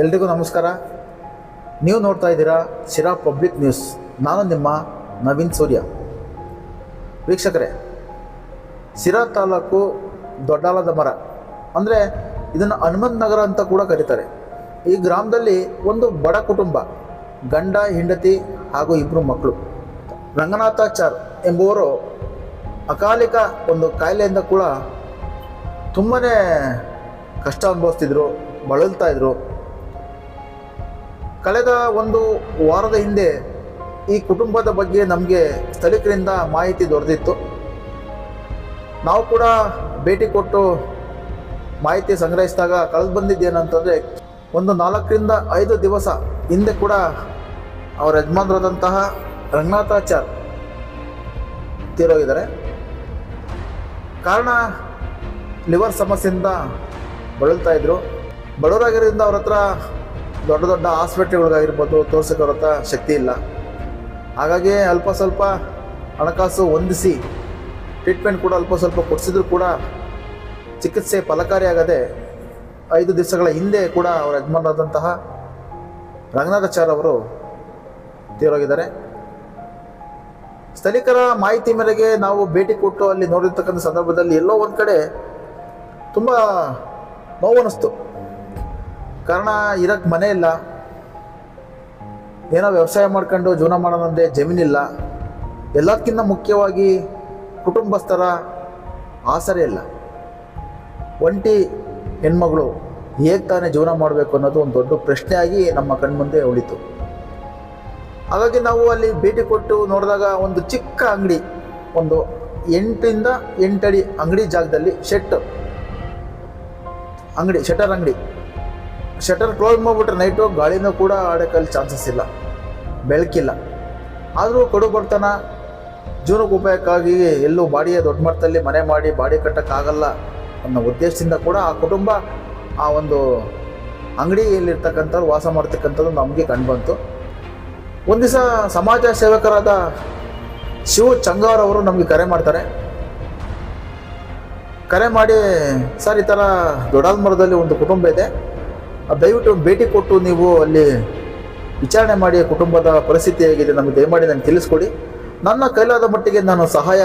ಎಲ್ರಿಗೂ ನಮಸ್ಕಾರ. ನೀವು ನೋಡ್ತಾ ಇದ್ದೀರಾ ಶಿರಾ ಪಬ್ಲಿಕ್ ನ್ಯೂಸ್. ನಾನು ನಿಮ್ಮ ನವೀನ್ ಸೂರ್ಯ. ವೀಕ್ಷಕರೇ, ಶಿರಾ ತಾಲೂಕು ದೊಡ್ಡಾಲದ ಮರ. ಅಂದರೆ ಇದನ್ನು ಹನುಮಂತ್ ನಗರ ಅಂತ ಕೂಡ ಕರೀತಾರೆ. ಈ ಗ್ರಾಮದಲ್ಲಿ ಒಂದು ಬಡ ಕುಟುಂಬ, ಗಂಡ, ಹೆಂಡತಿ ಹಾಗೂ ಇಬ್ಬರು ಮಕ್ಕಳು ರಂಗನಾಥಾಚಾರ್ ಎಂಬುವರು ಅಕಾಲಿಕ ಒಂದು ಕಾಯಿಲೆಯಿಂದ ಕೂಡ ತುಂಬಾ ಕಷ್ಟ ಅನುಭವಿಸ್ತಿದ್ರು, ಬಳಲ್ತಾ ಇದ್ರು. ಕಳೆದ ಒಂದು ವಾರದ ಹಿಂದೆ ಈ ಕುಟುಂಬದ ಬಗ್ಗೆ ನಮಗೆ ಸ್ಥಳೀಕರಿಂದ ಮಾಹಿತಿ ದೊರೆತಿತ್ತು. ನಾವು ಕೂಡ ಭೇಟಿ ಕೊಟ್ಟು ಮಾಹಿತಿ ಸಂಗ್ರಹಿಸಿದಾಗ ಕಳೆದು ಬಂದಿದ್ದೇನಂತಂದರೆ, ಒಂದು ನಾಲ್ಕರಿಂದ ಐದು ದಿವಸ ಹಿಂದೆ ಕೂಡ ಅವರ ಯಜಮಾನರಾದಂತಹ ರಂಗನಾಥಾಚಾರ್ ತೀರೋಗಿದ್ದಾರೆ. ಕಾರಣ ಲಿವರ್ ಸಮಸ್ಯೆಯಿಂದ ಬಳಲ್ತಾ ಇದ್ದರು ಬಡವರಾಗಿರೋದ್ರಿಂದ ಅವ್ರ ಹತ್ರ ದೊಡ್ಡ ದೊಡ್ಡ ಹಾಸ್ಪಿಟ್ಲ್ಗಳಿಗಾಗಿರ್ಬೋದು ತೋರ್ಸೋಕೆ ಅವ್ರ ಶಕ್ತಿ ಇಲ್ಲ. ಹಾಗಾಗಿ ಅಲ್ಪ ಸ್ವಲ್ಪ ಹಣಕಾಸು ಹೊಂದಿಸಿ ಟ್ರೀಟ್ಮೆಂಟ್ ಕೂಡ ಅಲ್ಪ ಸ್ವಲ್ಪ ಕೊಡಿಸಿದ್ರು ಕೂಡ ಚಿಕಿತ್ಸೆ ಫಲಕಾರಿಯಾಗದೆ ಐದು ದಿವಸಗಳ ಹಿಂದೆ ಕೂಡ ಅವರ ಯಜಮಾನರಾದಂತಹ ರಂಗನಾಥಾಚಾರ್ಯ ಅವರು ತೀರೋಗಿದ್ದಾರೆ ಸ್ಥಳೀಕರ ಮಾಹಿತಿ ಮೇರೆಗೆ ನಾವು ಭೇಟಿ ಕೊಟ್ಟು ಅಲ್ಲಿ ನೋಡಿರ್ತಕ್ಕಂಥ ಸಂದರ್ಭದಲ್ಲಿ ಎಲ್ಲೋ ಒಂದು ಕಡೆ ತುಂಬ ನೋವನಿಸ್ತು ಕಾರಣ ಇರಕ್ಕೆ ಮನೆ ಇಲ್ಲ. ಏನೋ ವ್ಯವಸಾಯ ಮಾಡ್ಕೊಂಡು ಜೀವನ ಮಾಡೋದಂದೇ ಜಮೀನಿಲ್ಲ ಎಲ್ಲದಕ್ಕಿಂತ ಮುಖ್ಯವಾಗಿ ಕುಟುಂಬಸ್ಥರ ಆಸರೆ ಇಲ್ಲ. ಒಂಟಿ ಹೆಣ್ಮಗಳು ಹೇಗೆ ತಾನೇ ಜೀವನ ಮಾಡಬೇಕು ಅನ್ನೋದು ಒಂದು ದೊಡ್ಡ ಪ್ರಶ್ನೆಯಾಗಿ ನಮ್ಮ ಕಣ್ಮುಂದೆ ಉಳಿತು. ಹಾಗಾಗಿ ನಾವು ಅಲ್ಲಿ ಭೇಟಿ ಕೊಟ್ಟು ನೋಡಿದಾಗ ಒಂದು ಚಿಕ್ಕ ಅಂಗಡಿ, ಒಂದು ಎಂಟರಿಂದ ಎಂಟಡಿ ಅಂಗಡಿ ಜಾಗದಲ್ಲಿ ಶೆಟ್ ಅಂಗಡಿ ಶಟರ್ ಅಂಗಡಿ. ಶಟರ್ ಕ್ಲೋಸ್ ಮಾಡಿಬಿಟ್ರೆ ನೈಟು ಗಾಳಿನೂ ಕೂಡ ಆಡೋಕ್ಕಲ್ಲಿ ಚಾನ್ಸಸ್ ಇಲ್ಲ. ಬೆಳಕಿಲ್ಲ. ಆದರೂ ಕಡು ಬಡತನ, ಜೀವನಕ್ಕೆ ಉಪಯೋಗಕ್ಕಾಗಿ ಎಲ್ಲೂ ಬಾಡಿಯ ದೊಡ್ಡ ಮಟ್ಟದಲ್ಲಿ ಮನೆ ಮಾಡಿ ಬಾಡಿ ಕಟ್ಟೋಕ್ಕಾಗಲ್ಲ ಅನ್ನೋ ಉದ್ದೇಶದಿಂದ ಕೂಡ ಆ ಕುಟುಂಬ ಆ ಒಂದು ಅಂಗಡಿಯಲ್ಲಿರ್ತಕ್ಕಂಥವ್ರು ವಾಸ ಮಾಡ್ತಕ್ಕಂಥದ್ದು ನಮಗೆ ಕಂಡುಬಂತು ಒಂದು ದಿವಸ ಸಮಾಜ ಸೇವಕರಾದ ಶಿವ ಚಂಗಾರ್ ಅವರು ನಮಗೆ ಕರೆ ಮಾಡ್ತಾರೆ. ಕರೆ ಮಾಡಿ, ಸರ್, ಈ ಥರ ದೊಡಾಲ್ಮರದಲ್ಲಿ ಒಂದು ಕುಟುಂಬ ಇದೆ. ದಯವಿಟ್ಟು ಭೇಟಿ ಕೊಟ್ಟು ನೀವು ಅಲ್ಲಿ ವಿಚಾರಣೆ ಮಾಡಿ ಕುಟುಂಬದ ಪರಿಸ್ಥಿತಿ ಹೇಗಿದೆ ನಮಗೆ ದಯಮಾಡಿ ನನಗೆ ತಿಳಿಸ್ಕೊಡಿ. ನನ್ನ ಕೈಲಾದ ಮಟ್ಟಿಗೆ ನಾನು ಸಹಾಯ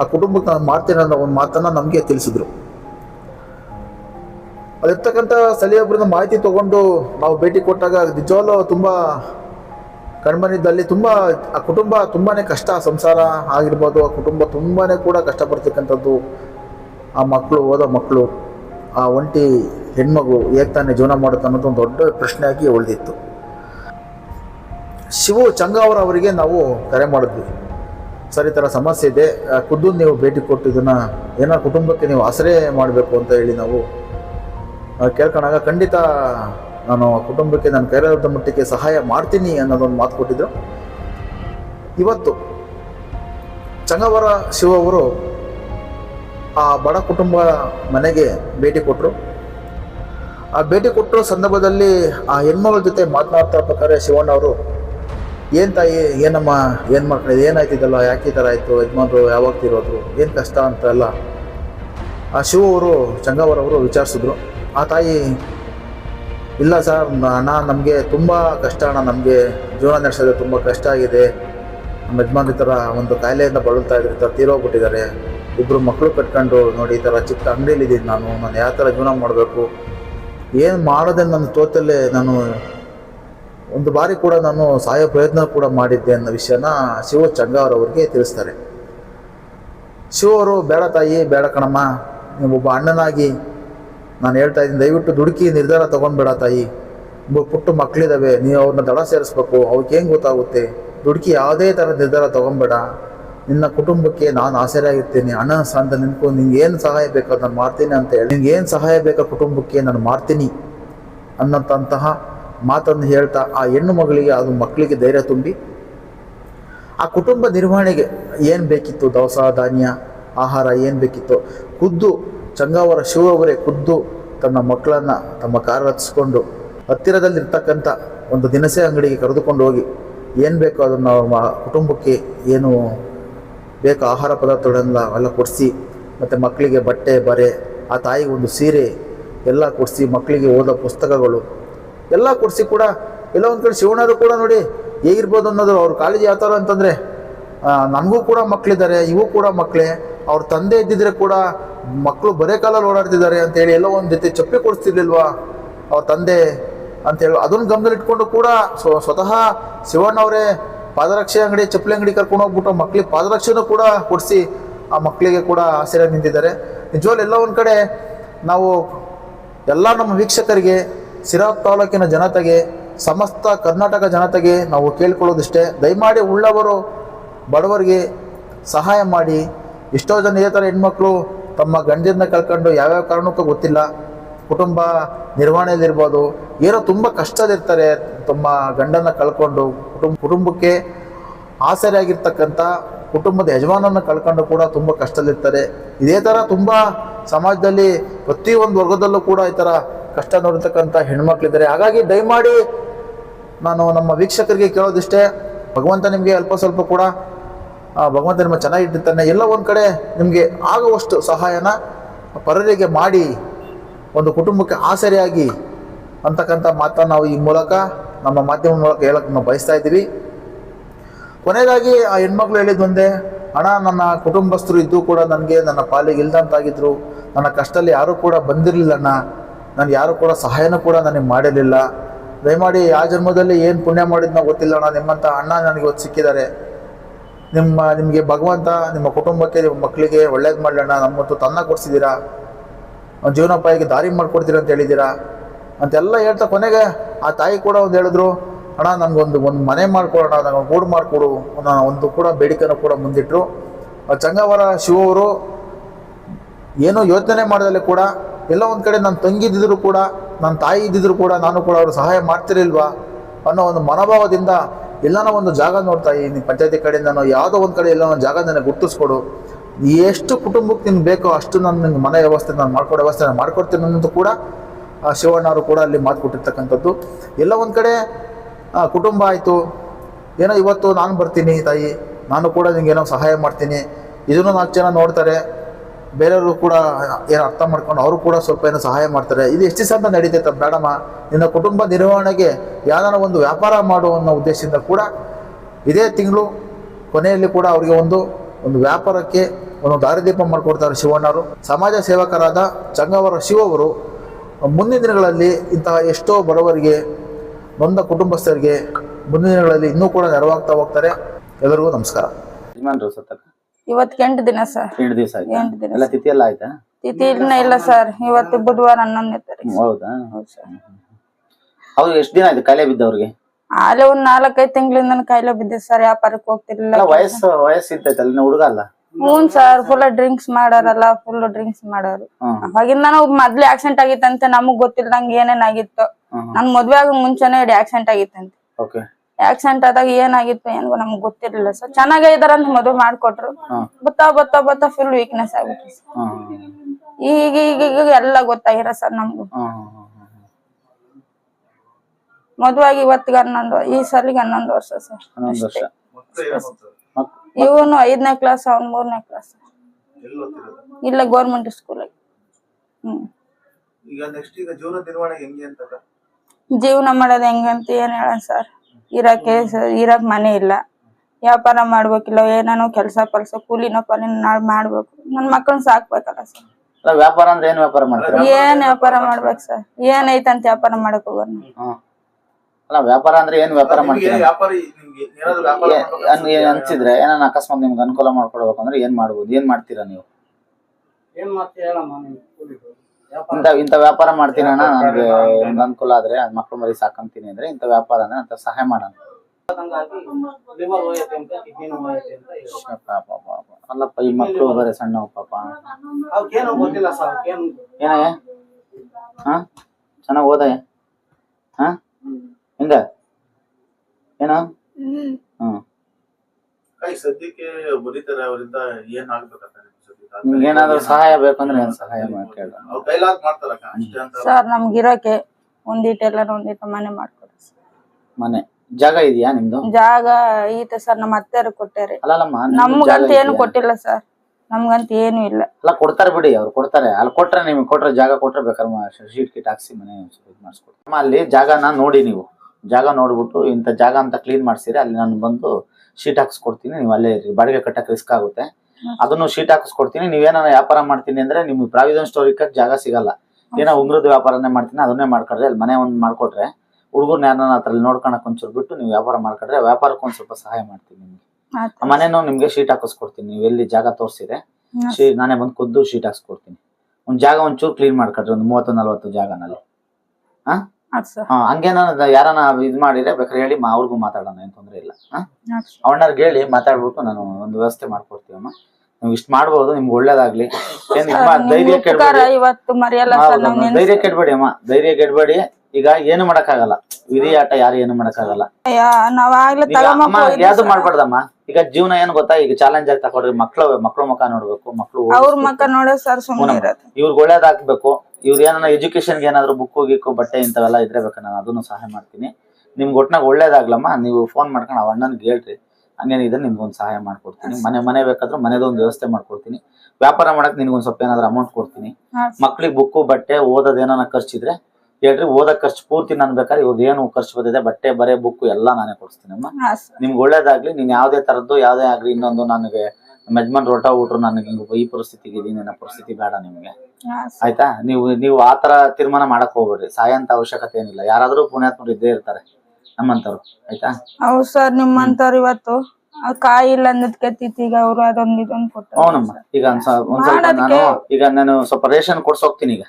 ಆ ಕುಟುಂಬಕ್ಕೆ ನಾನು ಮಾಡ್ತೇನೆ ಅನ್ನೋ ಒಂದು ಮಾತನ್ನು ನಮಗೆ ತಿಳಿಸಿದ್ರು. ಅಲ್ಲಿರ್ತಕ್ಕಂಥ ಸ್ಥಳೀಯೊಬ್ಬರಿಂದ ಮಾಹಿತಿ ತಗೊಂಡು ನಾವು ಭೇಟಿ ಕೊಟ್ಟಾಗ ನಿಜವಾಗ್ಲೂ ತುಂಬ ಕಣ್ಮನಿದ್ದಲ್ಲಿ ತುಂಬ ಆ ಕುಟುಂಬ ತುಂಬಾ ಕಷ್ಟ, ಸಂಸಾರ ಆಗಿರ್ಬೋದು, ಆ ಕುಟುಂಬ ತುಂಬಾ ಕೂಡ ಕಷ್ಟಪಡ್ತಕ್ಕಂಥದ್ದು ಆ ಮಕ್ಕಳು, ಓದೋ ಮಕ್ಕಳು, ಆ ಒಂಟಿ ಹೆಣ್ಮಗು ಹೇಗೆ ತಾನೇ ಜೀವನ ಮಾಡುತ್ತೆ ಅನ್ನೋದು ಒಂದು ದೊಡ್ಡ ಪ್ರಶ್ನೆಯಾಗಿ ಉಳಿದಿತ್ತು. ಶಿವು ಚಂಗಾವರ ಅವರಿಗೆ ನಾವು ಕರೆ ಮಾಡಿದ್ವಿ. ಸರಿ, ಈ ಥರ ಸಮಸ್ಯೆ ಇದೆ. ಖುದ್ದು ನೀವು ಭೇಟಿ ಕೊಟ್ಟು ಇದನ್ನು ಏನೋ ಕುಟುಂಬಕ್ಕೆ ನೀವು ಆಸರೆ ಮಾಡಬೇಕು ಅಂತ ಹೇಳಿ ನಾವು ಕೇಳ್ಕೊಂಡಾಗ ಖಂಡಿತ ನಾನು ಕುಟುಂಬಕ್ಕೆ ನನ್ನ ಕೈಲಾದ ಮಟ್ಟಿಗೆ ಸಹಾಯ ಮಾಡ್ತೀನಿ ಅನ್ನೋದೊಂದು ಮಾತು ಕೊಟ್ಟಿದ್ರು. ಇವತ್ತು ಚಂಗವರ ಶಿವ ಅವರು ಆ ಬಡ ಕುಟುಂಬ ಮನೆಗೆ ಭೇಟಿ ಕೊಟ್ಟರು ಆ ಭೇಟಿ ಕೊಟ್ಟಿರೋ ಸಂದರ್ಭದಲ್ಲಿ ಆ ಹೆಣ್ಮಗಳ ಜೊತೆ ಮಾತನಾಡ್ತಾ ಪ್ರಕಾರ ಶಿವಣ್ಣ ಅವರು, ಏನು ತಾಯಿ, ಏನಮ್ಮ, ಏನು ಮಕ್ಕಳು ಏನಾಯ್ತಿದ್ದಲ್ಲ ಯಾಕೆ ಈ ಥರ ಆಯಿತು? ಯಜಮಾನ್ರು ಯಾವಾಗ ತಿರೋದ್ರು? ಏನು ಕಷ್ಟ ಅಂತ ಎಲ್ಲ? ಆ ಶಿವ ಅವರು ಚಂಗವರವರು ವಿಚಾರಿಸಿದ್ರು. ಆ ತಾಯಿ, ಇಲ್ಲ ಸರ್ ಅಣ್ಣ ನಮಗೆ ತುಂಬ ಕಷ್ಟ ಅಣ್ಣ, ನಮಗೆ ಜೀವನ ನಡೆಸೋದು ತುಂಬ ಕಷ್ಟ ಆಗಿದೆ. ನಮ್ಮ ಯಜಮಾನ್ ಈ ಥರ ಒಂದು ಕಾಯಿಲೆಯಿಂದ ಬಳಲ್ತಾ ಇದ್ರು, ಈ ಥರ ತೀರೋಗ್ಬಿಟ್ಟಿದ್ದಾರೆ. ಇಬ್ಬರು ಮಕ್ಕಳು ಕಟ್ಕೊಂಡು ನೋಡಿ, ಈ ಥರ ಚಿಕ್ಕ ಅಂಗಡಿಯಲ್ಲಿದ್ದೀನಿ ನಾನು ನಾನು ಯಾವ ಥರ ಜೀವನ ಮಾಡಬೇಕು? ಏನು ಮಾಡೋದೇ ನನ್ನ ತೋತಲ್ಲೇ ನಾನು ಒಂದು ಬಾರಿ ಕೂಡ ನಾನು ಸಹಾಯ ಪ್ರಯತ್ನ ಕೂಡ ಮಾಡಿದ್ದೆ ಅನ್ನೋ ವಿಷಯನ ಶಿವ ಚಂಗಾರವ್ರಿಗೆ ತಿಳಿಸ್ತಾರೆ. ಶಿವ ಅವರು, ಬೇಡ ತಾಯಿ, ಬೇಡ ಕಣಮ್ಮ ನೀವೊಬ್ಬ ಅಣ್ಣನಾಗಿ ನಾನು ಹೇಳ್ತಾ ಇದ್ದೀನಿ, ದಯವಿಟ್ಟು ದುಡುಕಿ ನಿರ್ಧಾರ ತೊಗೊಂಡ್ಬೇಡ ತಾಯಿ. ಒಬ್ಬ ಪುಟ್ಟ ಮಕ್ಕಳಿದ್ದಾವೆ ನೀವು ಅವ್ರನ್ನ ದಡ ಸೇರಿಸ್ಬೇಕು ಅವಕ್ಕೆ ಹೆಂಗೆ ಗೊತ್ತಾಗುತ್ತೆ? ದುಡುಕಿ ಯಾವುದೇ ಥರ ನಿರ್ಧಾರ ತೊಗೊಂಬೇಡ ನಿನ್ನ ಕುಟುಂಬಕ್ಕೆ ನಾನು ಆಸರೆಯಾಗಿರ್ತೀನಿ ಹಣ ಅಂತ ನಿಂತ್ಕೊಂಡು ನಿಂಗೆ ಏನು ಸಹಾಯ ಬೇಕೋ ನಾನು ಮಾಡ್ತೀನಿ ಅಂತ ಹೇಳಿ. ನಿಂಗೆ ಏನು ಸಹಾಯ ಬೇಕೋ ಕುಟುಂಬಕ್ಕೆ ನಾನು ಮಾಡ್ತೀನಿ ಅನ್ನೋಂತಹ ಮಾತನ್ನು ಹೇಳ್ತಾ ಆ ಹೆಣ್ಣು ಮಗಳಿಗೆ, ಅದು ಮಕ್ಕಳಿಗೆ ಧೈರ್ಯ ತುಂಬಿ, ಆ ಕುಟುಂಬ ನಿರ್ವಹಣೆಗೆ ಏನು ಬೇಕಿತ್ತು? ದವಸ, ಧಾನ್ಯ, ಆಹಾರ ಏನು ಬೇಕಿತ್ತು? ಖುದ್ದು ಚಂಗಾವರ ಶಿವವರೇ ಖುದ್ದು ತನ್ನ ಮಕ್ಕಳನ್ನು ತಮ್ಮ ಕಾರ್ ಹತ್ತಿಸ್ಕೊಂಡು ಹತ್ತಿರದಲ್ಲಿರ್ತಕ್ಕಂಥ ಒಂದು ದಿನಸೆ ಅಂಗಡಿಗೆ ಕರೆದುಕೊಂಡು ಹೋಗಿ ಏನು ಬೇಕೋ ಅದನ್ನು ಕುಟುಂಬಕ್ಕೆ ಏನು ಬೇಕು ಆಹಾರ ಪದಾರ್ಥಗಳನ್ನೆಲ್ಲ ಎಲ್ಲ ಕೊಡಿಸಿ, ಮತ್ತು ಮಕ್ಕಳಿಗೆ ಬಟ್ಟೆ, ಬರೆ, ಆ ತಾಯಿಗೆ ಒಂದು ಸೀರೆ ಎಲ್ಲ ಕೊಡಿಸಿ ಮಕ್ಕಳಿಗೆ ಓದೋ ಪುಸ್ತಕಗಳು ಎಲ್ಲ ಕೊಡಿಸಿ ಕೂಡ, ಎಲ್ಲ ಒಂದು ಕಡೆ ಶಿವಣ್ಣರು ಕೂಡ ನೋಡಿ ಹೇಗಿರ್ಬೋದು ಅನ್ನೋದು ಅವ್ರ ಕಾಲೇಜ್ ಯಾವ ಥರ ಅಂತಂದರೆ ನನಗೂ ಕೂಡ ಮಕ್ಕಳಿದ್ದಾರೆ ಇವು ಕೂಡ ಮಕ್ಕಳೇ ಅವ್ರ ತಂದೆ ಇದ್ದಿದ್ರೆ ಕೂಡ ಮಕ್ಕಳು ಬರೇ ಕಾಲಲ್ಲಿ ಓಡಾಡ್ತಿದ್ದಾರೆ ಅಂತೇಳಿ ಎಲ್ಲ ಒಂದು ಜೊತೆ ಚಪ್ಪೆ ಕೊಡಿಸ್ತಿರ್ಲಿಲ್ವಾ ಅವ್ರ ತಂದೆ ಅಂತೇಳಿ ಅದನ್ನು ಗಮನದಲ್ಲಿಟ್ಕೊಂಡು ಕೂಡ ಸ್ವ, ಸ್ವತಃ ಶಿವಣ್ಣವರೇ ಪಾದರಕ್ಷೆ ಅಂಗಡಿ, ಚಪ್ಪಲಿ ಅಂಗಡಿ ಕರ್ಕೊಂಡು ಹೋಗ್ಬಿಟ್ಟು ಮಕ್ಳಿಗೆ ಪಾದರಕ್ಷೆನೂ ಕೂಡ ಕೊಡಿಸಿ ಆ ಮಕ್ಕಳಿಗೆ ಕೂಡ ಆಸರೆ ನಿಂತಿದ್ದಾರೆ ನಿಜವಾಗ್ಲೂ ಎಲ್ಲ ಒಂದು ಕಡೆ ನಾವು ಎಲ್ಲ ನಮ್ಮ ವೀಕ್ಷಕರಿಗೆ ಸಿರಾ ತಾಲೂಕಿನ ಜನತೆಗೆ, ಸಮಸ್ತ ಕರ್ನಾಟಕ ಜನತೆಗೆ ನಾವು ಕೇಳ್ಕೊಳ್ಳೋದಿಷ್ಟೇ. ದಯಮಾಡಿ ಉಳ್ಳವರು, ಬಡವರಿಗೆ ಸಹಾಯ ಮಾಡಿ. ಎಷ್ಟೋ ಜನ ಇದೇ ಥರ ಹೆಣ್ಮಕ್ಳು ತಮ್ಮ ಗಂಡದಿಂದ ಕಳ್ಕೊಂಡು ಯಾವ್ಯಾವ ಕಾರಣಕ್ಕೂ ಗೊತ್ತಿಲ್ಲ. ಕುಟುಂಬ ನಿರ್ವಹಣೆಯಲ್ಲಿರ್ಬೋದು ಏನೋ ತುಂಬ ಕಷ್ಟದಿರ್ತಾರೆ ತಮ್ಮ ಗಂಡನ ಕಳ್ಕೊಂಡು ಕುಟುಂಬ ಕುಟುಂಬಕ್ಕೆ ಆಸರೆಯಾಗಿರ್ತಕ್ಕಂಥ ಕುಟುಂಬದ ಯಜಮಾನನ ಕಳ್ಕೊಂಡು ಕೂಡ ತುಂಬ ಕಷ್ಟದಲ್ಲಿರ್ತಾರೆ. ಇದೇ ಥರ ತುಂಬ ಸಮಾಜದಲ್ಲಿ ಪ್ರತಿಯೊಂದು ವರ್ಗದಲ್ಲೂ ಕೂಡ ಈ ಥರ ಕಷ್ಟ ನೋಡಿರ್ತಕ್ಕಂಥ ಹೆಣ್ಮಕ್ಳಿದ್ದಾರೆ. ಹಾಗಾಗಿ ದಯಮಾಡಿ ನಾನು ನಮ್ಮ ವೀಕ್ಷಕರಿಗೆ ಕೇಳೋದಿಷ್ಟೇ, ಭಗವಂತ ನಿಮಗೆ ಅಲ್ಪ ಸ್ವಲ್ಪ ಕೂಡ ಭಗವಂತ ನಿಮ್ಮ ಚೆನ್ನಾಗಿಟ್ಟಿರ್ತಾನೆ ಎಲ್ಲ ಒಂದು ಕಡೆ ನಿಮಗೆ ಆಗುವಷ್ಟು ಸಹಾಯನ ಪರರಿಗೆ ಮಾಡಿ, ಒಂದು ಕುಟುಂಬಕ್ಕೆ ಆಸರೆಯಾಗಿ ಅಂತಕ್ಕಂಥ ಮಾತನ್ನು ನಾವು ಈ ಮೂಲಕ, ನಮ್ಮ ಮಾಧ್ಯಮ ಮೂಲಕ ಹೇಳಕ್ಕೆ ನಾವು ಬಯಸ್ತಾ ಇದ್ದೀವಿ. ಕೊನೆಯದಾಗಿ, ಆ ಹೆಣ್ಮಕ್ಳು ಹೇಳಿದ್ದು ಒಂದೇ ಹಣ ನನ್ನ ಕುಟುಂಬಸ್ಥರು ಇದ್ದು ಕೂಡ ನನಗೆ ನನ್ನ ಪಾಲಿಗೆ ಇಲ್ದಂತಾಗಿದ್ರು ನನ್ನ ಕಷ್ಟದಲ್ಲಿ ಯಾರೂ ಕೂಡ ಬಂದಿರಲಿಲ್ಲಣ್ಣ ನಾನು ಯಾರೂ ಕೂಡ ಸಹಾಯನೂ ಕೂಡ ನನಗೆ ಮಾಡಿರಲಿಲ್ಲ. ದಯಮಾಡಿ ಆ ಜನ್ಮದಲ್ಲಿ ಏನು ಪುಣ್ಯ ಮಾಡಿದ್ನೋ ಗೊತ್ತಿಲ್ಲ ಅಣ್ಣ. ನಿಮ್ಮಂಥ ಅಣ್ಣ ನನಗೆ ಇವತ್ತು ಸಿಕ್ಕಿದ್ದಾರೆ. ನಿಮ್ಮ, ನಿಮಗೆ ಭಗವಂತ ನಿಮ್ಮ ಕುಟುಂಬಕ್ಕೆ, ನಿಮ್ಮ ಮಕ್ಕಳಿಗೆ ಒಳ್ಳೇದು ಮಾಡಲಣ್ಣ ನಮ್ಮಂತೂ ತನ್ನ ಕೊಡಿಸಿದ್ದೀರಾ? ಜೀವನೋಪಾಯಕ್ಕೆ ದಾರಿ ಮಾಡಿಕೊಡ್ತೀರಾ ಅಂತ ಹೇಳಿದ್ದೀರಾ? ಅಂತೆಲ್ಲ ಹೇಳ್ತಾ ಕೊನೆಗೆ ಆ ತಾಯಿ ಕೂಡ ಒಂದು ಹೇಳಿದ್ರು, ಅಣ್ಣ, ನನಗೊಂದು ಒಂದು ಮನೆ ಮಾಡಿಕೊಡೋಣ ನನಗೆ ಗೂಡು ಮಾಡಿಕೊಡು ಅನ್ನೋ ಒಂದು ಕೂಡ ಬೇಡಿಕೆನೂ ಕೂಡ ಮುಂದಿಟ್ಟರು ಆ ಚಂಗವರ ಶಿವರು ಏನೋ ಯೋಚನೆ ಮಾಡಿದಲ್ಲಿ ಕೂಡ, ಎಲ್ಲ ಒಂದು ಕಡೆ ನನ್ನ ತಂಗಿ ಇದ್ದಿದ್ರು ಕೂಡ ನನ್ನ ತಾಯಿ ಇದ್ದಿದ್ರು ಕೂಡ ನಾನು ಕೂಡ ಅವರು ಸಹಾಯ ಮಾಡ್ತಿರಲಿಲ್ವಾ ಅನ್ನೋ ಒಂದು ಮನೋಭಾವದಿಂದ ಎಲ್ಲನ ಒಂದು ಜಾಗ ನೋಡ್ತಾ ಈ ಪಂಚಾಯತಿ ನಾನು ಯಾವುದೋ ಒಂದು ಕಡೆ ಎಲ್ಲ ಒಂದು ಜಾಗ ನನಗೆ ಗುರ್ತಿಸ್ಕೊಡು. ಎಷ್ಟು ಕುಟುಂಬಕ್ಕೆ ನಿನ್ಗೆ ಬೇಕೋ ಅಷ್ಟು ನಾನು ನಿನ್ಗೆ ಮನೆ ವ್ಯವಸ್ಥೆ, ನಾನು ಮಾಡ್ಕೊಡೋ ವ್ಯವಸ್ಥೆ ನಾನು ಮಾಡ್ಕೊಡ್ತೀನಿ ಅನ್ನೋದು ಕೂಡ ಶಿವಣ್ಣವರು ಕೂಡ ಅಲ್ಲಿ ಮಾತು ಕೊಟ್ಟಿರ್ತಕ್ಕಂಥದ್ದು. ಎಲ್ಲ ಒಂದು ಕಡೆ ಕುಟುಂಬ ಆಯಿತು. ಏನೋ ಇವತ್ತು ನಾನು ಬರ್ತೀನಿ ತಾಯಿ, ನಾನು ಕೂಡ ನಿಂಗೆ ಏನೋ ಸಹಾಯ ಮಾಡ್ತೀನಿ. ಇದನ್ನು ನಾಲ್ಕು ಜನ ನೋಡ್ತಾರೆ. ಬೇರೆಯವರು ಕೂಡ ಏನೋ ಅರ್ಥ ಮಾಡ್ಕೊಂಡು ಅವರು ಕೂಡ ಸ್ವಲ್ಪ ಏನೋ ಸಹಾಯ ಮಾಡ್ತಾರೆ. ಇದು ಎಷ್ಟು ದಿವಸ ನಡೀತೈತೆ ಬೇಡಮ್ಮ. ನಿನ್ನ ಕುಟುಂಬ ನಿರ್ವಹಣೆಗೆ ಯಾವ್ದಾರ ಒಂದು ವ್ಯಾಪಾರ ಮಾಡು ಅನ್ನೋ ಉದ್ದೇಶದಿಂದ ಕೂಡ ಇದೇ ತಿಂಗಳು ಕೊನೆಯಲ್ಲಿ ಕೂಡ ಅವರಿಗೆ ಒಂದು ಒಂದು ವ್ಯಾಪಾರಕ್ಕೆ ಒಂದು ದಾರಿದೀಪ ಮಾಡಿಕೊಡ್ತಾರೆ ಶಿವಣ್ಣರು ಸಮಾಜ ಸೇವಕರಾದ ಚಂಗವರ ಶಿವವರು ಮುಂದಿನ ದಿನಗಳಲ್ಲಿ ಇಂತಹ ಎಷ್ಟೋ ಬಡವರಿಗೆ ನೊಂದ ಕುಟುಂಬಸ್ಥರಿಗೆ ಮುಂದಿನ ದಿನಗಳಲ್ಲಿ ಇನ್ನೂ ಕೂಡ ನೆರವಾಗ್ತಾ ಹೋಗ್ತಾರೆ. ಎಲ್ಲರಿಗೂ ನಮಸ್ಕಾರ. ಯಜಮಾನ್ರು ಇವತ್ ಎಂಟು ದಿನ ಸರ್. ಎಂಟು ದಿವಸ ಆಯ್ತಾ? ಎಂಟು ದಿನ ಎಲ್ಲ ತಿಥಿ ಎಲ್ಲ ಆಯ್ತಾ? ತಿಥಿ ಇನ್ನ ಇಲ್ಲ ಸರ್. ಇವತ್ತು ಬುಧವಾರ ಹನ್ನೊಂದನೇ ತಾರೀಕು ಹೌದಾ? ಹೌದು ಸರ್. ಅವ್ರು ಎಷ್ಟು ದಿನ ಆಯ್ತು ಕಾಯಿಲೆ ಬಿದ್ದವ್ರಿಗೆ? ಆಲೆ ಒಂದ್ ನಾಲ್ಕೈದು ತಿಂಗಳಿಂದ ಕಾಯಿಲೆ ಬಿದ್ದೆ ಸರ್. ವ್ಯಾಪಾರಕ್ಕೆ ಹೋಗ್ತಿರ್ಲಿಲ್ಲ ವಯಸ್ಸು ವಯಸ್ಸು ಇದ್ದೈತೆ ಅಲ್ಲಿ ಹುಡುಗ ಅಲ್ಲ. ಹ್ಞೂ ಸರ್ ಫುಲ್ ಡ್ರಿಂಕ್ಸ್ ಮಾಡಾರಲ್ಲ ಫುಲ್ ಡ್ರಿಂಕ್ಸ್ ಮಾಡೋರು. ಹ್ಮ್ ಅವಾಗಿಂದ ನಾವು ಮೊದ್ಲು ಆಕ್ಸಿಡೆಂಟ್ ಆಗಿತ್ತಂತೆ ನಮಗ್ ಗೊತ್ತಿಲ್ದಂಗ ಏನೇನ್ ಆಗಿತ್ತು ಹ್ಮ್ ನನ್ ಮದ್ವೆ ಆಗ ಮುಂಚೆನೆ ಆಕ್ಸಿಡೆಂಟ್ ಆಗಿತ್ತಂತೆ. ಆಕ್ಸಿಡೆಂಟ್ ಆದಾಗ ಏನಾಗಿತ್ತು ಏನ್ಗೋ ನಮ್ಗೆ ಗೊತ್ತಿರ್ಲಿಲ್ಲ ಸರ್. ಚೆನ್ನಾಗೇ ಇದಾರಂತ ಮದ್ವೆ ಮಾಡ್ಕೊಟ್ರು. ಬತ್ತಾ ಬತ್ತಾ ಬತ್ತಾ ಫುಲ್ ವೀಕ್ನೆಸ್ ಆಗುತ್ತೆ ಹ್ಮ್ ಈಗ ಈಗ ಈಗ ಎಲ್ಲ ಗೊತ್ತಾಗಿರ ಸರ್ ನಮ್ಗೂ. ಮದುವೆ ಆಗಿ ಹ್ಮ್ ಇವತ್ತಿಗೆ ಹನ್ನೊಂದು ಈ ಸಲಿಗೆ ಹನ್ನೊಂದು ವರ್ಷ ಸರ್. ಇವನು ಐದನೇ ಕ್ಲಾಸ್ ಅವ್ನು ಮೂರನೇ ಕ್ಲಾಸ್ ಇಲ್ಲ ಗೌರ್ಮೆಂಟ್ ಸ್ಕೂಲ್ ಹ್ಮ್. ಈಗ ನೆಕ್ಸ್ಟ್ ಈಗ ಜೀವನ ಮಾಡೋದು ಹೆಂಗೆ ಅಂತ ಜೀವನ ಮಾಡೋದು ಹೆಂಗಂತ ಏನ್ ಹೇಳ ಸರ್? ಇರಕ್ಕೆ ಇರಕ್ ಮನೆ ಇಲ್ಲ. ವ್ಯಾಪಾರ ಮಾಡ್ಬೇಕಿಲ್ಲ ಏನಾನೋ ಕೆಲಸ ಪಲ್ಸ ಕೂಲಿನೋ ಪಾಲಿನ ನಾಳೆ ಮಾಡ್ಬೇಕು. ನನ್ ಮಕ್ಕಳನ್ನ ಸಾಕ್ಬೇಕಲ್ಲ ಸರ್. ವ್ಯಾಪಾರ ಅಂದ್ರೆ ಏನ್ ವ್ಯಾಪಾರ ಮಾಡ್ತೀರಾ? ಏನ್ ವ್ಯಾಪಾರ ಮಾಡ್ಬೇಕು ಸರ್? ಏನೈತಂತ ವ್ಯಾಪಾರ ಮಾಡಕ್ ಹೋಗೋಣ ಅಲ್ಲ ವ್ಯಾಪಾರ ಅಂದ್ರೆ ಏನ್ ವ್ಯಾಪಾರ ಮಾಡ್ತೀರಾ? ಅನ್ಸಿದ್ರೆ ಏನಾನ ಅಕಸ್ಮಾತ್ ನಿಮ್ಗೆ ಅನುಕೂಲ ಮಾಡ್ಕೊಡ್ಬೇಕು ಅಂದ್ರೆ ಏನ್ ಮಾಡ್ಬೋದು? ಏನ್ ಮಾಡ್ತೀರಾ ನೀವು? ಇಂತ ಇಂತ ವ್ಯಾಪಾರ. ಇಂಥ ಇಂಥ ವ್ಯಾಪಾರ ಮಾಡ್ತೀನಿ ಅಣ್ಣ ನನಗೆ ಒಂದು ಅನುಕೂಲ ಆದ್ರೆ ಮಕ್ಳು ಮರಿ ಸಾಕಂತೀನಿ ಅಂದ್ರೆ ಇಂತ ವ್ಯಾಪಾರ ಅಂದ್ರೆ ಅಂತ ಸಹಾಯ ಮಾಡೋಣ. ಅಲ್ಲಪ್ಪ ಈ ಮಕ್ಳು ಬರ ಸಣ್ಣ ಪಾಪ. ಏನ ಚೆನ್ನಾಗ್ ಓದಯ್ಯ ಹಾ? ಹಿಂಗ? ಏನ? ಹ್ಮ್. ಕೈ ಸದ್ಯಕ್ಕೆ ಬರೀತಾರೆ ಅವರಿಂದ ಏನ್ ಆಗ್ಬೇಕಂತ ನಿಮ್ಗೆ ಏನಾದ್ರು ಸಹಾಯ ಬೇಕಂದ್ರೆ ಏನ್ ಸಹಾಯ ಮಾಡಿ ಕೇಳ ಅವ್ರ ಕೈಲಾಗ್ ಮಾಡ್ತಾರಕ್ಕ ಅಷ್ಟೇ ಅಂತ ಸರ್ ನಮ್ಗೆ ಇರೋಕೆ ಒಂದಿಟ್ಟು ಎಲ್ಲ ಒಂದಿಟ್ಟು ಮನೆ ಮಾಡ್ಕೊಡ್ರಿ ಸರ್. ಮನೆ. ಜಾಗ ಇದೆಯಾ ನಿಮ್ದು? ಜಾಗ ಐತೆ ಸರ್ ನಮ್ಮ ಅತ್ತೆಯರು ಕೊಟ್ಟಾರೆ. ಅಲ್ಲಲ್ಲಮ್ಮ ನಿಮ್ದು ಜಾಗ ನಮ್ಗಂತ ಏನು ಇದೆಯಾ? ಕೊಟ್ಟಿಲ್ಲ ಸರ್. ನಮ್ಗಂತ ಏನು ಇಲ್ಲ. ಅಲ್ಲ ಕೊಡ್ತಾರೆ ಬಿಡಿ ಅವ್ರು ಕೊಡ್ತಾರೆ. ಅಲ್ಲಿ ಕೊಟ್ರೆ ನಿಮ್ಗೆ ಕೊಟ್ರೆ ಜಾಗ ಕೊಟ್ರೆ ಬೇಕಾದ್ರೆ ಶೀಟ್ ಕಿಟ್ ಹಾಕ್ಸಿ ಮನೆ ಇದು ಮಾಡಿಸ್ಕೊಡ್ತೀನಿ ಅಮ್ಮ, ಅಲ್ಲಿ ಜಾಗನ ನೋಡಿ ನೀವು. ಜಾಗ ನೋಡ್ಬಿಟ್ಟು ಇಂಥ ಜಾಗ ಅಂತ ಕ್ಲೀನ್ ಮಾಡ್ಸಿದ್ರೆ ಅಲ್ಲಿ ನಾನು ಬಂದು ಶೀಟ್ ಹಾಕ್ಸ್ಕೊಡ್ತೀನಿ ನೀವು ಅಲ್ಲೇ ಇರಿ ಬಾಡಿಗೆ ಕಟ್ಟಕ್ಕೆ ರಿಸ್ಕ್ ಆಗುತ್ತೆ. ಅದನ್ನು ಶೀಟ್ ಹಾಕಿಸ್ಕೊಡ್ತೀನಿ. ನೀವೇನಾರ ವ್ಯಾಪಾರ ಮಾಡ್ತೀನಿ ಅಂದ್ರೆ ನಿಮ್ಗೆ ಪ್ರಾವಿಜನ್ ಸ್ಟೋರ್ ಇಕ್ಕಕ್ಕೆ ಜಾಗ ಸಿಗಲ್ಲ. ಏನೋ ಉಂಗ್ರದ ವ್ಯಾಪಾರನೇ ಮಾಡ್ತೀನಿ ಅದನ್ನೇ ಮಾಡ್ಕೊಂಡ್ರೆ. ಅಲ್ಲಿ ಮನೆ ಒಂದು ಮಾಡ್ಕೊಟ್ರೆ ಹುಡುಗರ್ನ ಯಾರನ್ನ ಅದ್ರಲ್ಲಿ ನೋಡ್ಕೊಳಕ್ ಒಂಚೂರು ಬಿಟ್ಟು ನೀವು ವ್ಯಾಪಾರ ಮಾಡ್ಕೊಂಡ್ರೆ ವ್ಯಾಪಾರಕ್ಕೆ ಒಂದು ಸ್ವಲ್ಪ ಸಹಾಯ ಮಾಡ್ತೀನಿ ನಿಮ್ಗೆ. ಮನೇನೂ ನಿಮಗೆ ಶೀಟ್ ಹಾಕಿಸ್ಕೊಡ್ತೀನಿ. ನೀವು ಎಲ್ಲಿ ಜಾಗ ತೋರಿಸಿದ್ರೆ. ಶೀ ನಾನೇ ಬಂದು ಖುದ್ದು ಶೀಟ್ ಹಾಕ್ಸ್ಕೊಡ್ತೀನಿ. ಒಂದು ಜಾಗ ಒಂಚೂರು ಕ್ಲೀನ್ ಮಾಡ್ಕೊಡ್ರಿ ಒಂದು ಮೂವತ್ತು ನಲ್ವತ್ತು ಜಾಗನಲ್ಲಿ. ಆಯ್ತು ಸರ್ ಹಾ ಹಂಗೇನ ಯಾರನ್ನ ಇದ್ ಮಾಡಿದ್ರೆ ಬೇಕಾದ್ರೆ ಹೇಳಿ ಮಾ ಅವ್ರಿಗೂ ಮಾತಾಡೋಣ ಏನ್ ತೊಂದ್ರೆ ಇಲ್ಲ. ಅವಣ್ಣರ್ಗೆ ಹೇಳಿ ಮಾತಾಡ್ಬಿಟ್ಟು ನಾನು ಒಂದು ವ್ಯವಸ್ಥೆ ಮಾಡ್ಕೊಡ್ತೀವಮ್ಮ ನೀವು ಇಷ್ಟು ಮಾಡ್ಬೋದು ನಿಮ್ಗೆ ಒಳ್ಳೇದಾಗ್ಲಿ. ಏನ್ ಧೈರ್ಯ ಕೆಡ್ಬೇಡಿ. ಧೈರ್ಯ ಕೆಡ್ಬೇಡಿ ಅಮ್ಮ. ಧೈರ್ಯ ಕೆಡ್ಬೇಡಿ. ಈಗ ಏನು ಮಾಡಕ್ಕಾಗಲ್ಲ. ವಿಧಿ ಆಟ ಯಾರು ಏನು ಮಾಡಕ್ಕಾಗಲ್ಲ. ಯಾವ್ದು ಮಾಡ್ಬಾರ್ದಮ್ಮ? ಈಗ ಜೀವನ ಏನ್ ಗೊತ್ತಾ? ಈಗ ಚಾಲೆಂಜ್ ಆಗಿ ತಗೊಳ್ರಿ ಮಕ್ಳು ಮಕ್ಳು ಮುಖ ನೋಡ್ಬೇಕು ಮಕ್ಳು ಅವ್ರ. ಮಕ್ಕ ನೋಡೋ ಸರ್ ಸುಮ್ಮನೆ ಒಳ್ಳೇದ್ ಹಾಕ್ಬೇಕು ಇವ್ರಿಗೆ ಒಳ್ಳೇದಾಗ್ಬೇಕು ಇವ್ರ ಏನಾರ ಎಜುಕೇಶನ್ ಏನಾದ್ರು ಬುಕ್ ಗಿಕ್ಕು ಬಟ್ಟೆ ಇಂತವೆಲ್ಲ ಇದ್ರೆ ಬೇಕಾ? ನಾನು ಅದನ್ನು ಸಹಾಯ ಮಾಡ್ತೀನಿ. ನಿಮ್ಗೆ ಒಟ್ನಾಗ ಒಳ್ಳೇದಾಗ್ಲಮ್ಮ ನೀವು ಫೋನ್ ಮಾಡ್ಕೊಂಡು ಅವ್ ಅಣ್ಣನ್ಗೆ ಹೇಳ್ರಿ. ಹಂಗೇನಿದೆ ನಿಮ್ಗೊಂದು ಸಹಾಯ ಮಾಡ್ಕೊಡ್ತೀನಿ. ಮನೆ ಮನೆ ಬೇಕಾದ್ರೂ ಮನೆದೊಂದು ವ್ಯವಸ್ಥೆ ಮಾಡ್ಕೊಡ್ತೀನಿ. ವ್ಯಾಪಾರ ಮಾಡಕ್ ನಿನ್ಗೊಂದ್ ಸ್ವಲ್ಪ ಏನಾದ್ರು ಅಮೌಂಟ್ ಕೊಡ್ತೀನಿ. ಮಕ್ಳಿಗೆ ಬುಕ್ಕು ಬಟ್ಟೆ ಓದೋದ್ ಏನಾರ ಖರ್ಚಿದ್ರೆ ಹೇಳ್ರಿ ಓದಕ್ ಖರ್ಚು ಪೂರ್ತಿ ನನ್ ಬೇಕಾದ್ರೆ ಇವ್ರದ್ದು ಏನು ಖರ್ಚು ಬಂದಿದೆ ಬಟ್ಟೆ ಬರೆ ಬುಕ್ ಎಲ್ಲ ನಾನೇ ಕೊಡಿಸ್ತೀನಮ್ಮ. ನಿಮ್ಗೆ ಒಳ್ಳೇದಾಗ್ಲಿ ನೀನು ಯಾವುದೇ ತರದ್ದು ಯಾವುದೇ ಆಗ್ಲಿ ಇನ್ನೊಂದು ನನಗೆ ಮೆಜ್ಮನ್ ರೊಟ್ಟ ಊಟ್ರು ನನಗೆ ಈ ಪರಿಸ್ಥಿತಿಗೆ ಇದೀನಿ ನನ್ನ ಪರಿಸ್ಥಿತಿ ಬೇಡ ನಿಮ್ಗೆ. ಆಯ್ತಾ? ನೀವು ನೀವು ಆ ತರ ತೀರ್ಮಾನ ಮಾಡಕ್ ಹೋಗ್ಬೇಡ್ರಿ. ಸಹಾಯ ಅಂತ ಅವಶ್ಯಕತೆ ಏನಿಲ್ಲ. ಯಾರಾದ್ರೂ ಪುಣ್ಯಾತ್ಮರು ಇದ್ದೇ ಇರ್ತಾರೆ ನಮ್ಮಂತವ್ರು ಆಯ್ತಾ? ಹೌದು ಸರ್ ನಿಮ್ಮಂತವ್ರು ಇವತ್ತು ಆ ಕಾಯಿ ಇಲ್ಲ ಅಂದದ್ಕೆ ಈಗ ಅವ್ರು ಅದೊಂದ್ ಇದೊಂದ್ ಕೊಟ್ಟು ಹೌನಮ್ಮ ಈಗ ಒಂದ್ ಸ್ವಲ್ಪ ನಾನು ಈಗ ನಾನು ಸ್ವಲ್ಪ ರೇಷನ್ ಕೊಡ್ಸೋಗ್ತೀನಿ ಈಗ.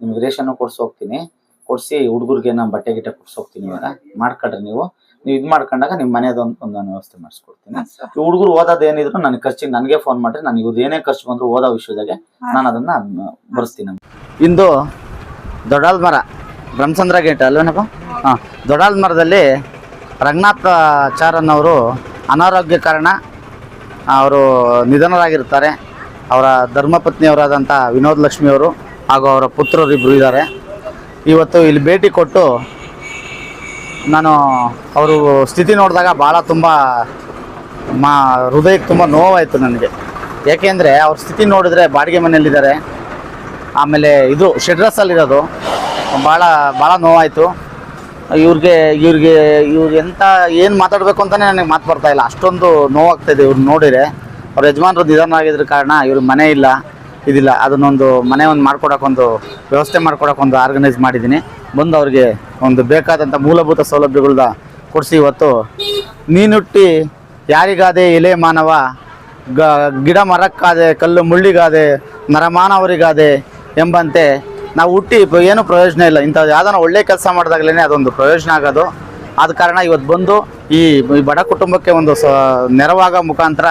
ನಿಮ್ಗೆ ರೇಷನ್ ಕೊಡ್ಸ್ ಹೋಗ್ತೀನಿ ಕೊಡ್ಸಿ ಹುಡುಗರಿಗೆ ನಾನು ಬಟ್ಟೆ ಗಿಟ್ಟೆ ಕೊಡ್ಸೋಗ್ತೀನಿ ಇವಾಗ. ಮಾಡ್ಕೊಡ್ರಿ ನೀವು. ನೀವು ಇದು ಮಾಡ್ಕೊಂಡಾಗ ನಿಮ್ಮ ಮನೆದೊಂದು ಒಂದು ನಾನು ವ್ಯವಸ್ಥೆ ಮಾಡಿಸ್ಕೊಡ್ತೀನಿ. ಈ ಹುಡುಗರು ಓದೋದು ಏನಿದ್ರು ನನಗೆ ಖರ್ಚಿಗೆ ನನಗೆ ಫೋನ್ ಮಾಡ್ರಿ. ನಾನು ಇವ್ರದ್ದು ಏನೇ ಖರ್ಚು ಬಂದರೂ ಓದೋ ವಿಷಯದಾಗೆ ನಾನು ಅದನ್ನು ಬರೆಸ್ತೀನಿ ಇಂದು ದೊಡ್ಡಾಲ್ ಮರ ಬ್ರಹ್ಮಚಂದ್ರ ಗೇಟ್ ಅಲ್ವೇನಪ್ಪ? ಹಾಂ. ದೊಡ್ಡಾಲ್ ಮರದಲ್ಲಿ ರಂಗನಾಥಾಚಾರನ್ ಅವರು ಅನಾರೋಗ್ಯ ಕಾರಣ ಅವರು ನಿಧನರಾಗಿರ್ತಾರೆ. ಅವರ ಧರ್ಮಪತ್ನಿಯವರಾದಂಥ ವಿನೋದ್ ಲಕ್ಷ್ಮಿಯವರು ಹಾಗೂ ಅವರ ಪುತ್ರರಿಬ್ಬರು ಇದ್ದಾರೆ. ಇವತ್ತು ಇಲ್ಲಿ ಭೇಟಿ ಕೊಟ್ಟು ನಾನು ಅವರು ಸ್ಥಿತಿ ನೋಡಿದಾಗ ಭಾಳ ತುಂಬ ಮಾ ಹೃದಯಕ್ಕೆ ತುಂಬ ನೋವಾಯಿತು ನನಗೆ. ಏಕೆಂದರೆ ಅವ್ರ ಸ್ಥಿತಿ ನೋಡಿದ್ರೆ ಬಾಡಿಗೆ ಮನೆಯಲ್ಲಿದ್ದಾರೆ. ಆಮೇಲೆ ಇದು ಶೆಡ್ರಸ್ಸಲ್ಲಿರೋದು. ಭಾಳ ಭಾಳ ನೋವಾಯಿತು. ಇವ್ರಿಗೆ ಇವ್ರಿಗೆ, ಇವ್ರು ಎಂಥ ಏನು ಮಾತಾಡಬೇಕು ಅಂತಲೇ ನನಗೆ ಮಾತು ಬರ್ತಾ ಇಲ್ಲ. ಅಷ್ಟೊಂದು ನೋವಾಗ್ತಾಯಿದೆ ಇವ್ರು ನೋಡಿದರೆ. ಅವ್ರ ಯಜಮಾನರು ನಿಧನ ಆಗಿದ್ರ ಕಾರಣ ಇವ್ರಿಗೆ ಮನೆ ಇಲ್ಲ. ಇದಿಲ್ಲ. ಅದನ್ನೊಂದು ಮನೆ ಒಂದು ಮಾಡ್ಕೊಡೋಕ್ಕೊಂದು ವ್ಯವಸ್ಥೆ ಮಾಡ್ಕೊಡೋಕ್ಕೊಂದು ಆರ್ಗನೈಸ್ ಮಾಡಿದ್ದೀನಿ. ಬಂದು ಅವ್ರಿಗೆ ಒಂದು ಬೇಕಾದಂಥ ಮೂಲಭೂತ ಸೌಲಭ್ಯಗಳನ್ನ ಕೊಡಿಸಿ ಇವತ್ತು. ನೀನುಟ್ಟಿ ಯಾರಿಗಾದೆ ಎಲೆ ಮಾನವ, ಗ, ಗಿಡ ಮರಕ್ಕಾದೆ, ಕಲ್ಲು ಮುಳ್ಳಿಗಾದೆ ನರಮಾನವರಿಗಾದೆ ಎಂಬಂತೆ ನಾವು ಹುಟ್ಟಿ ಏನು ಪ್ರಯೋಜನ ಇಲ್ಲ. ಇಂಥದ್ದು ಯಾವ್ದಾನ ಒಳ್ಳೆ ಕೆಲಸ ಮಾಡಿದಾಗಲೇ ಅದೊಂದು ಪ್ರಯೋಜನ ಆಗೋದು. ಆದ ಕಾರಣ ಇವತ್ತು ಬಂದು ಈ ಈ ಬಡ ಕುಟುಂಬಕ್ಕೆ ಒಂದು ಸ, ನೆರವಾಗೋ ಮುಖಾಂತರ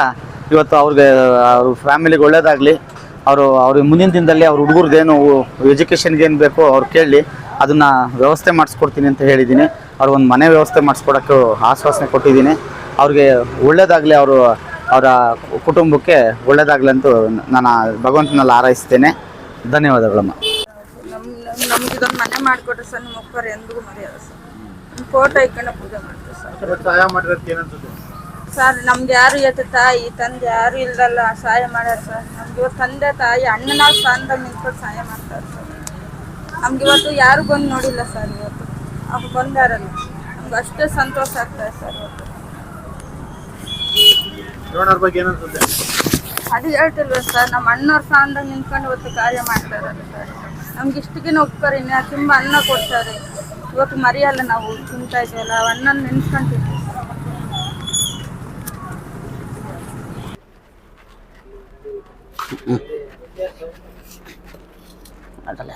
ಇವತ್ತು ಅವ್ರಿಗೆ, ಅವ್ರ ಫ್ಯಾಮಿಲಿಗೆ ಒಳ್ಳೇದಾಗಲಿ. ಅವರು ಅವ್ರಿಗೆ ಮುಂದಿನ ದಿನದಲ್ಲಿ ಅವ್ರ ಹುಡುಗರ್ದೇನು ಎಜುಕೇಷನ್ಗೆ ಏನು ಬೇಕೋ ಅವ್ರು ಕೇಳಿ ಅದನ್ನು ವ್ಯವಸ್ಥೆ ಮಾಡಿಸ್ಕೊಡ್ತೀನಿ ಅಂತ ಹೇಳಿದ್ದೀನಿ. ಅವ್ರಿಗೊಂದು ಮನೆ ವ್ಯವಸ್ಥೆ ಮಾಡಿಸ್ಕೊಡೋಕ್ಕೆ ಆಶ್ವಾಸನೆ ಕೊಟ್ಟಿದ್ದೀನಿ. ಅವ್ರಿಗೆ ಒಳ್ಳೇದಾಗಲಿ ಅವರು ಅವರ ಕುಟುಂಬಕ್ಕೆ ಒಳ್ಳೇದಾಗಲಿ ಅಂತ ನಾನು ಭಗವಂತನಲ್ಲಿ ಆರೈಸ್ತೇನೆ ಧನ್ಯವಾದಗಳಮ್ಮ. ನಮ್ ನಮ್ಗೆ ಇದೊಂದು ಮನೆ ಮಾಡಿಕೊಟ್ರೆ ಸರ್ ನಿಮ್ಮ ಎಂದಿಗೂ ಮರೆಯಲ್ಲ ಸರ್. ಫೋಟೋ ಇಟ್ಕೊಂಡು ಪೂಜೆ ಮಾಡ್ತೀವಿ ಸರ್. ಸಹಾಯ ಮಾಡಿರೋದಕ್ಕೆ ಏನನ್ಸುತ್ತೆ ಸರ್ ನಮ್ಗೆ ಯಾರು ಇವತ್ತು ತಾಯಿ ತಂದೆ ಯಾರು ಇಲ್ದಲ್ಲ ಸಹಾಯ ಮಾಡ್ಯಾರ ಸರ್. ನಮ್ಗೆ ಇವತ್ತು ತಂದೆ ತಾಯಿ ಅಣ್ಣನ ಸ್ಥಾನದಾಗ ನಿಂತ್ಕೊಂಡು ಸಹಾಯ ಮಾಡ್ತಾರೆ ಸರ್. ನಮ್ಗೆ ಇವತ್ತು ಯಾರು ಬಂದು ನೋಡಿಲ್ಲ ಸರ್ ಇವತ್ತು. ಅವ್ರು ಬಂದಾರಲ್ಲ. ನಮ್ಗೆ ಅಷ್ಟೇ ಸಂತೋಷ ಆಗ್ತದೆ ಸರ್ ಇವತ್ತು. ಬಗ್ಗೆ ಅದು ಹೇಳ್ತಿಲ್ವ ಸರ್ ನಮ್ಮ ಅಣ್ಣವ್ರ ಸ್ಥಾನದಾಗ ನಿಂತ್ಕೊಂಡು ಇವತ್ತು ಕಾರ್ಯ ಮಾಡ್ತಾರೆ ಸರ್. ನಮ್ಗೆ ಇಷ್ಟಕ್ಕಿನ ಉಪಕಾರ ತುಂಬಾ ತುಂಬ ಅನ್ನ ಕೊಡ್ತಾರೆ. ಇವತ್ತು ಮರಿಯಲ್ಲ ನಾವು ತಿಂತಾ ಇದೆಯಲ್ಲ ಅಣ್ಣನ ಅನ್ನನ ಆಗಲೇ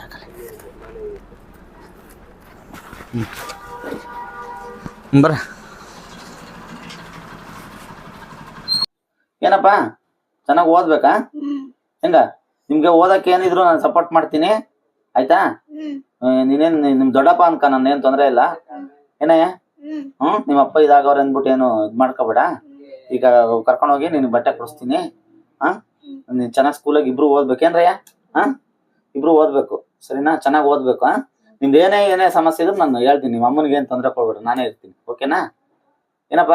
ಬರ ಏನಪ್ಪ? ಚೆನ್ನಾಗಿ ಓದ್ಬೇಕಾ? ಹೆಂಗ? ನಿಮ್ಗೆ ಓದಕ್ಕೆ ಏನಿದ್ರು ನಾನು ಸಪೋರ್ಟ್ ಮಾಡ್ತೀನಿ. ಆಯ್ತಾ? ನೀನೇನ್ ನಿಮ್ ದೊಡ್ಡಪ್ಪ ಅನ್ಕ ನನ್ನ ಏನ್ ತೊಂದ್ರೆ ಇಲ್ಲ. ಏನಯ್ಯ? ಹ್ಮ್ ನಿಮ್ಮ ಅಪ್ಪ ಇದಾಗವ್ರ ಅಂದ್ಬಿಟ್ಟು ಏನು ಇದ್ ಮಾಡ್ಕೋಬೇಡ. ಈಗ ಕರ್ಕೊಂಡೋಗಿ ನಿನ್ ಬಟ್ಟೆ ಕೊಡಿಸ್ತೀನಿ. ಹಾ? ನೀನ್ ಚೆನ್ನಾಗಿ ಸ್ಕೂಲಾಗ ಇಬ್ರು ಓದ್ಬೇಕೇನ್ರಯ್ಯ? ಹಾ? ಇಬ್ರು ಓದ್ಬೇಕು. ಸರಿನಾ? ಚೆನ್ನಾಗಿ ಓದ್ಬೇಕು, ಹಾ? ನಿಮ್ದು ಏನೇ ಏನೇ ಸಮಸ್ಯೆ ಇದ್ರೆ ನಾನು ಹೇಳ್ತೀನಿ. ನಿಮ್ಮ ಅಮ್ಮನಿಗೆ ಏನ್ ತೊಂದರೆ ಕೊಡ್ಬೇಡ ನಾನೇ ಇರ್ತೀನಿ. ಓಕೆನಾ? ಏನಪ್ಪ?